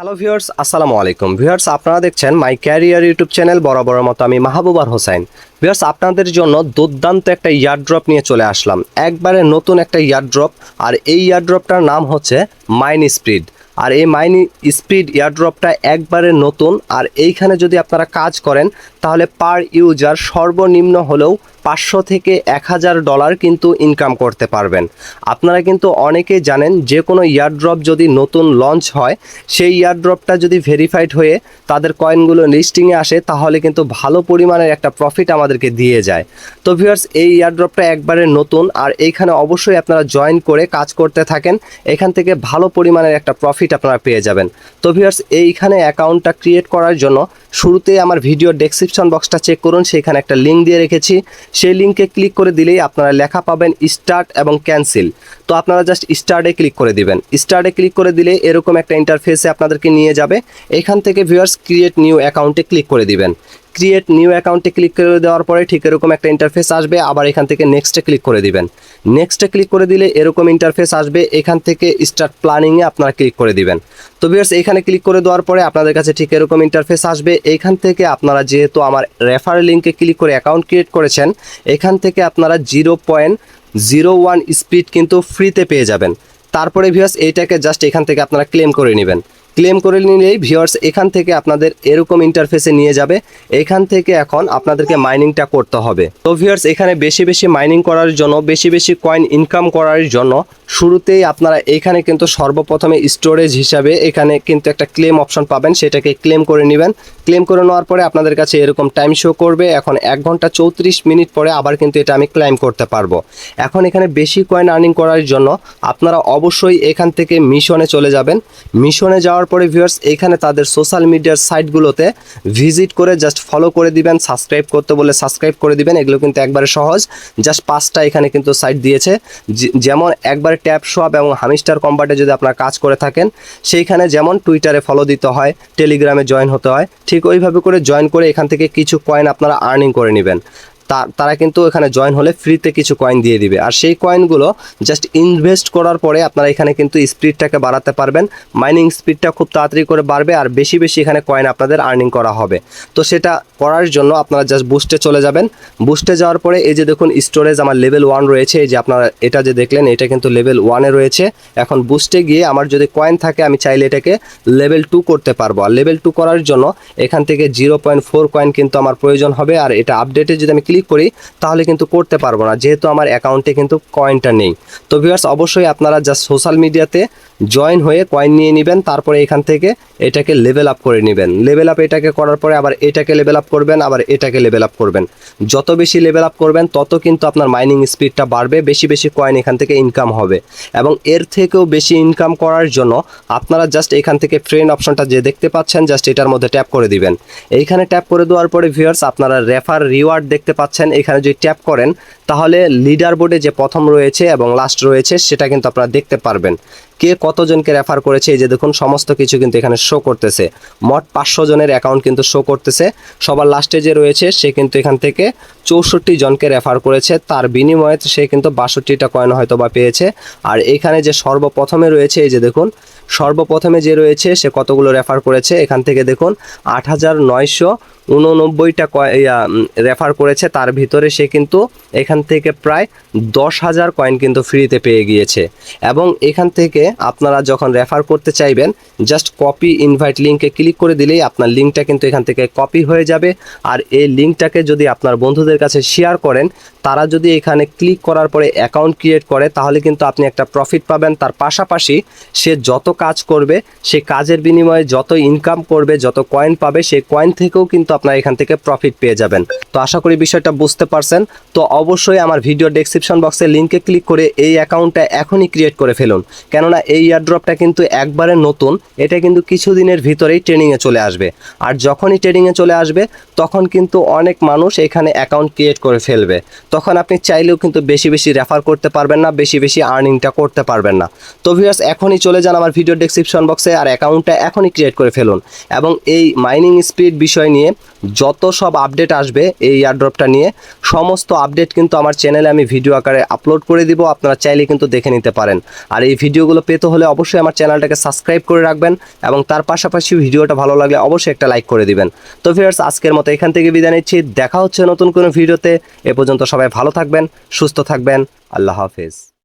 Hello viewers আসসালামু আলাইকুম viewers আপনারা দেখছেন মাই ক্যারিয়ার ইউটিউব চ্যানেল বরাবরের মতো আমি মাহবুবার হোসেন ভিউয়ার্স আপনাদের জন্য দুর্দান্ত একটা ইয়ারড্রপ নিয়ে চলে আসলাম। একবারে নতুন একটা ইয়ারড্রপ আর এই ইয়ারড্রপটার নাম হচ্ছে মাইন স্পিড আর এই মাইন স্পিড ইয়ারড্রপটা একবারে নতুন। আর এইখানে যদি আপনারা কাজ করেন, তাহলে পার ইউজার সর্বনিম্ন হলেও পাঁচশো থেকে এক হাজার ডলার কিন্তু ইনকাম করতে পারবেন। আপনারা কিন্তু অনেকেই জানেন, যে কোনো ইয়ারড্রপ যদি নতুন লঞ্চ হয়, সেই ইয়ারড্রপটা যদি ভেরিফাইড হয়ে তাদের কয়েনগুলো লিস্টিংয়ে আসে, তাহলে কিন্তু ভালো পরিমাণের একটা প্রফিট আমাদেরকে দিয়ে যায়। তো ভিউয়ার্স এই ইয়ারড্রপটা একবারে নতুন। আর এইখানে অবশ্যই আপনারা জয়েন করে কাজ করতে থাকেন। এখান থেকে ভালো পরিমাণের একটা প্রফিট আপনারা পেয়ে যাবেন। তো ভিউয়ার্স এইখানে অ্যাকাউন্টটা ক্রিয়েট করার জন্য শুরুতেই আমার ভিডিও ডেসক্রিপশন বক্সটা চেক করুন, সেখানে একটা লিঙ্ক দিয়ে রেখেছি। সেই লিঙ্কে ক্লিক করে দিলেই আপনারা লেখা পাবেন স্টার্ট এবং ক্যান্সেল তো আপনারা জাস্ট স্টার্টে ক্লিক করে দিবেন। স্টার্টে ক্লিক করে দিলে এরকম একটা ইন্টারফেসে আপনাদেরকে নিয়ে যাবে। এখান থেকে ভিউয়ার্স ক্রিয়েট নিউ অ্যাকাউন্টে ক্লিক করে দিবেন। ক্রিয়েট নিউ অ্যাকাউন্টে ক্লিক করে দেওয়ার পরে ঠিক এরকম একটা ইন্টারফেস আসবে, আবার এখান থেকে নেক্সটে ক্লিক করে দিবেন। নেক্সটে ক্লিক করে দিলে এরকম ইন্টারফেস আসবে, এখান থেকে স্টার্ট প্ল্যানিংয়ে আপনারা ক্লিক করে দিবেন। তো ভিউয়ার্স এখানে ক্লিক করে দেওয়ার পরে আপনাদের কাছে ঠিক এরকম ইন্টারফেস আসবে। এখান থেকে আপনারা যেহেতু আমার রেফার লিঙ্কে ক্লিক করে অ্যাকাউন্ট ক্রিয়েট করেছেন, এখান থেকে আপনারা zero point zero one speed কিন্তু ফ্রিতে পেয়ে যাবেন। তারপরে ভিউয়ার্স এইটাকে জাস্ট এখান থেকে আপনারা ক্লেম করে নেবেন। ক্লেম করে নিলেই ভিউয়ার্স এখান থেকে আপনাদের এরকম ইন্টারফেসে নিয়ে যাবে। এখান থেকে এখন আপনাদেরকে মাইনিংটা করতে হবে। তো ভিউয়ার্স, এখানে বেশি বেশি মাইনিং করার জন্য, বেশি বেশি কয়েন ইনকাম করার জন্য শুরুতেই আপনারা এখানে কিন্তু সর্বপ্রথমে স্টোরেজ হিসাবে এখানে কিন্তু একটা ক্লেম অপশন পাবেন। সেটাকে ক্লেম করে নেবেন। ক্লেম করে নেওয়ার পরে আপনাদের কাছে এরকম টাইম শো করবে। এখন এক ঘণ্টা চৌত্রিশ মিনিট পরে আবার কিন্তু এটা আমি ক্লাইম করতে পারব। এখন এখানে বেশি কয়েন আর্নিং করার জন্য আপনারা অবশ্যই এখান থেকে মিশনে চলে যাবেন। মিশনে যাওয়ার পরে ভিউয়ার্স এখানে তাদের সোশ্যাল মিডিয়ার সাইটগুলোতে ভিজিট করে জাস্ট ফলো করে দিবেন সাবস্ক্রাইব করতে বলে সাবস্ক্রাইব করে দিবেন, এগুলো কিন্তু একবারে সহজ। জাস্ট পাঁচটা এখানে কিন্তু সাইট দিয়েছে। যেমন একবারে ট্যাপ শপ এবং হামিস্টার কম্বাটে যদি আপনার কাজ করে থাকেন, সেইখানে যেমন টুইটারে ফলো দিতে হয় টেলিগ্রামে জয়েন হতে হয়, ঠিক ওইভাবে করে জয়েন করে এখান থেকে কিছু কয়েন আপনারা আর্নিং করে নেবেন। তারা কিন্তু এখানে জয়েন হলে ফ্রিতে কিছু কয়েন দিয়ে দিবে। আর সেই কয়েনগুলো জাস্ট ইনভেস্ট করার পরে আপনারা এখানে কিন্তু স্পিডটাকে বাড়াতে পারবেন। মাইনিং স্পিডটা খুব তাড়াতাড়ি করে বাড়বে আর বেশি বেশি এখানে কয়েন আপনাদের আর্নিং করা হবে। তো সেটা করার জন্য আপনারা জাস্ট বুস্টে চলে যাবেন। বুস্টে যাওয়ার পরে এই যে দেখুন স্টোরেজ আমার লেভেল ওয়ান রয়েছে, এই যে আপনারা এটা যে দেখলেন, এটা কিন্তু লেভেল ওয়ানে রয়েছে। এখন বুস্টে গিয়ে আমার যদি কয়েন থাকে, আমি চাইলে এটাকে লেভেল টু করতে পারব। আর লেভেল টু করার জন্য এখান থেকে জিরো পয়েন্ট ফোর কয়েন কিন্তু আমার প্রয়োজন হবে। আর এটা আপডেটে যদি আমি ক্লিক করি, তাহলে কিন্তু করতে পারব না, যেহেতু আমার অ্যাকাউন্টে কিন্তু কয়েনটা নেই। তো ভিউয়ার্স অবশ্যই আপনারা জাস্ট সোশ্যাল মিডিয়াতে জয়েন হয়ে কয়েন নিয়ে নেবেন, তারপরে এখান থেকে এটাকে লেভেল আপ করে নেবেন। লেভেল আপ এটাকে করার পরে আবার এটাকে লেভেল আপ করবেন, আবার এটাকে লেভেল আপ করবেন। যত বেশি লেভেল আপ করবেন, তত কিন্তু আপনার মাইনিং স্পিডটা বাড়বে, বেশি বেশি কয়েন এখান থেকে ইনকাম হবে। এবং এর থেকেও বেশি ইনকাম করার জন্য আপনারা জাস্ট এখান থেকে ফ্রেন্ড অপশনটা যে দেখতে পাচ্ছেন জাস্ট এটার মধ্যে ট্যাপ করে দিবেন। এইখানে ট্যাপ করে দেওয়ার পরে ভিউয়ার্স আপনারা রেফার রিওয়ার্ড দেখতে পাচ্ছেন। এখানে যদি ট্যাপ করেন তাহলে লিডার বোর্ডে যে প্রথম রয়েছে এবং লাস্ট রয়েছে, সেটা কিন্তু আপনারা দেখতে পারবেন। কে কতজনকে রেফার করেছে, এই যে দেখুন, সমস্ত কিছু কিন্তু এখানে শো করতেছে। মোট পাঁচশো জনের অ্যাকাউন্ট কিন্তু শো করতেছে। সবার লাস্টে যে রয়েছে, সে কিন্তু এখান থেকে চৌষট্টি জনকে রেফার করেছে। তার বিনিময়ে সে কিন্তু বাষট্টিটা কয়েন হয়তো বা পেয়েছে। আর এখানে যে সর্বপ্রথমে রয়েছে, এই যে দেখুন, সর্বপ্রথমে যে রয়েছে, সে কতগুলো রেফার করেছে? এখান থেকে দেখুন, আট হাজার নয়শো উননব্বইটা রেফার করেছে। তার ভিতরে সে কিন্তু এখান থেকে প্রায় দশ হাজার কয়েন কিন্তু ফ্রিতে পেয়ে গিয়েছে। এবং এখান থেকে আপনারা যখন রেফার করতে চাইবেন জাস্ট কপি ইনভাইট লিঙ্কে ক্লিক করে দিলেই আপনার লিঙ্কটা কিন্তু এখান থেকে কপি হয়ে যাবে। আর এই লিঙ্কটাকে যদি আপনার বন্ধুদের কাছে শেয়ার করেন, তারা যদি এখানে ক্লিক করার পরে অ্যাকাউন্ট ক্রিয়েট করে, তাহলে কিন্তু আপনি একটা প্রফিট পাবেন। তার পাশাপাশি সে যত কাজ করবে, সে কাজের বিনিময়ে যত ইনকাম করবে, যত কয়েন পাবে সেই কয়েন থেকেও কিন্তু আপনার এখান থেকে প্রফিট পেয়ে যাবেন। তো আশা করি বিষয়টা বুঝতে পারছেন। তো অবশ্যই আমার ভিডিও ডেসক্রিপশন বক্সে লিঙ্কে ক্লিক করে এই অ্যাকাউন্টটা এখনই ক্রিয়েট করে ফেলুন। কেননা এই এয়ারড্রপটা কিন্তু একবারে নতুন, এটা কিন্তু কিছুদিনের ভিতরেই ট্রেনিংয়ে চলে আসবে। আর যখনই ট্রেনিংয়ে চলে আসবে, তখন কিন্তু অনেক মানুষ এখানে অ্যাকাউন্ট ক্রিয়েট করে ফেলবে। তখন আপনি চাইলেও কিন্তু বেশি বেশি রেফার করতে পারবেন না, বেশি বেশি আর্নিংটা করতে পারবেন না। তো ভিউয়ার্স এখনই চলে যান আমার ভিডিও ডেসক্রিপশন বক্সে আর অ্যাকাউন্টটা এখনই ক্রিয়েট করে ফেলুন। এবং এই মাইনিং স্পিড বিষয় নিয়ে যত সব আপডেট আসবে এই এয়ারড্রপটা নিয়ে, সমস্ত আপডেট কিন্তু কিন্তু আমার চ্যানেলে আমি ভিডিও আকারে আপলোড করে দিব, আপনারা চাইলে কিন্তু দেখে নিতে পারেন। আর এই ভিডিওগুলো পেতে হলে অবশ্যই আমার চ্যানেলটাকে সাবস্ক্রাইব করে রাখবেন এবং তার পাশাপাশি ভিডিওটা ভালো লাগলে অবশ্যই একটা লাইক করে দিবেন। তো ফিরার্স আজকের মতো এখান থেকে বিদায় নিচ্ছি। দেখা হচ্ছে নতুন কোনো ভিডিওতে এ পর্যন্ত সবাই ভালো থাকবেন, সুস্থ থাকবেন। আল্লাহ হাফেজ।